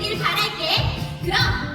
되길 바랄게. 그럼.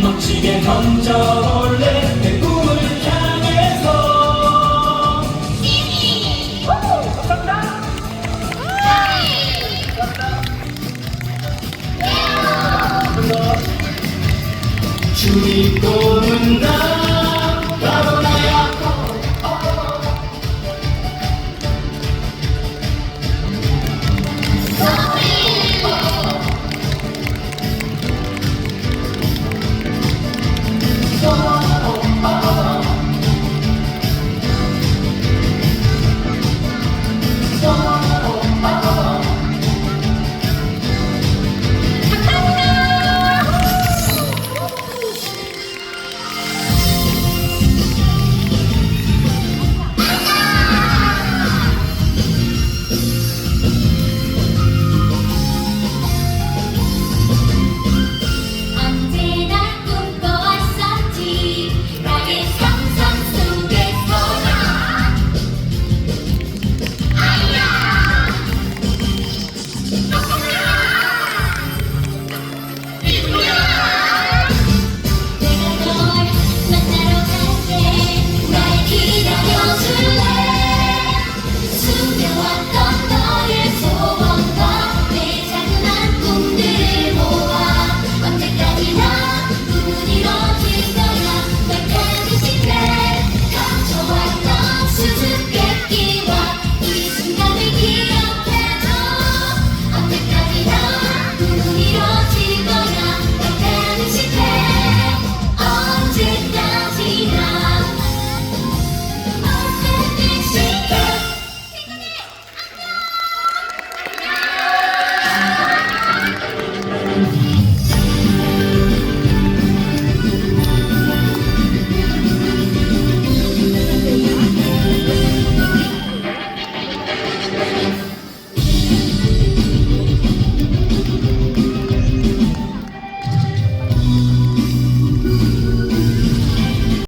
멋지게 던져볼래 내 꿈을 향해서. 주님 꿈은 나